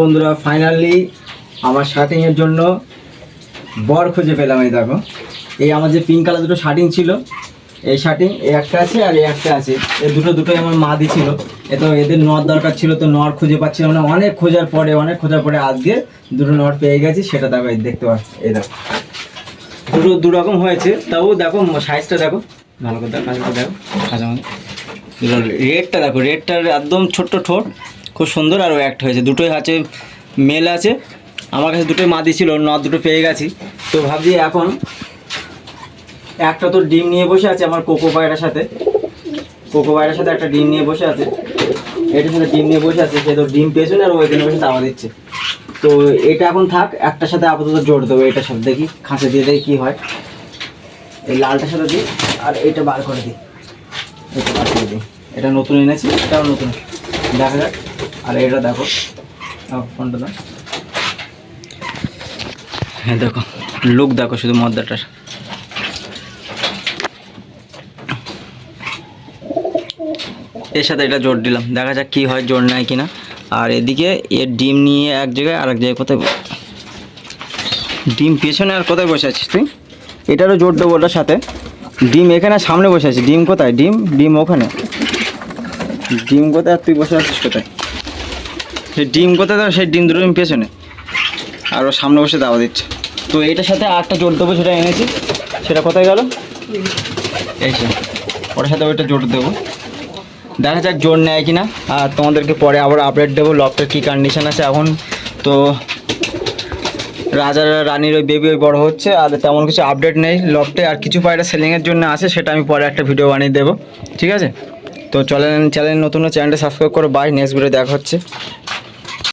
বন্ধুরা ফাইনালি আমার শার্টিংয়ের জন্য বর খুঁজে পেলাম এই দেখো। এই আমার যে পিঙ্ক কালার দুটো শার্টিং ছিল, এই শার্টিং এই একটা আছে আর এই একটা আছে। এই দুটো দুটোই আমার মা দিছিল। এ তো এদের নর দরকার ছিল, তো নর খুঁজে পাচ্ছিলাম না। অনেক খোঁজার পরে, অনেক খোঁজার পরে আজকে দুটো নর পেয়ে গেছি, সেটা দেখো দেখতে পাচ্ছ, এই দেখো। দুটো দু রকম হয়েছে, তাও দেখো সাইজটা দেখো। ভালো করে দেখো দেখো। রেডটা দেখো, রেডটার একদম ছোট্ট ঠোঁট। খুব সুন্দর আর ও একটা হয়েছে। দুটোই আছে মেল আছে। আমার কাছে দুটোই মাদি ছিল ন দুটো পেয়ে গেছি। তো ভাবছি এখন একটা তো ডিম নিয়ে বসে আছে আমার কোকো পায়রার সাথে। কোকো পায়রার সাথে একটা ডিম নিয়ে বসে আছে। এটার সাথে ডিম নিয়ে বসে আছে, সে তো ডিম পেয়েছে না, আর ওইখানে বসে দাওয়া দিচ্ছে। তো এটা এখন থাক, একটার সাথে আপাতত জোর দেবো এটার সাথে। দেখি খাঁচে দিয়ে দেখি কী হয়। এই লালটার সাথে দিই, আর এইটা বার করে দিই। এটা বার করে দিই। এটা নতুন এনেছি, এটাও নতুন। দেখা যাক। আর এটা দেখো। ফোনটা হ্যাঁ দেখো। লুক দেখো শুধু মদ্দাটার। এর সাথে এটা জোর দিলাম। দেখা যাক কী হয়, জোর নেয় কিনা। আর এদিকে এর ডিম নিয়ে এক জায়গায় আর এক জায়গায় কোথায় ডিম পেছনে আর কোথায় বসে আছিস তুই? এটারও জোর দেবো ওটার সাথে। ডিম এখানে সামনে বসে আছিস ডিম কোথায়? ডিম ডিম ওখানে। ডিম কোথায় আর তুই বসে আছিস কোথায়? সেই ডিম কোথায় তো সেই ডিম দুটো পেছনে। আর ও সামনে বসে দাওয়া দিচ্ছে। তো এইটার সাথে আরেকটা জোর দেবো, সেটা এনেছি। সেটা কোথায় গেল? এই ওটার সাথে ওইটা জোর দেবো। দেখা যাক জোর নেয় কিনা। আর তোমাদেরকে পরে আবার আপডেট দেবো লকটার কী কন্ডিশন আছে এখন। তো রাজার রানীর ওই বেবি ওই বড় হচ্ছে, আর তেমন কিছু আপডেট নেই লফটে আর কিছু পায়রা সেলিংয়ের জন্য আছে, সেটা আমি পরে একটা ভিডিও বানিয়ে দেবো। ঠিক আছে? তো চলেন চ্যানেল নতুন চ্যানেলটা সাবস্ক্রাইব করো। বাই নেক্সট ভিডিও দেখা হচ্ছে।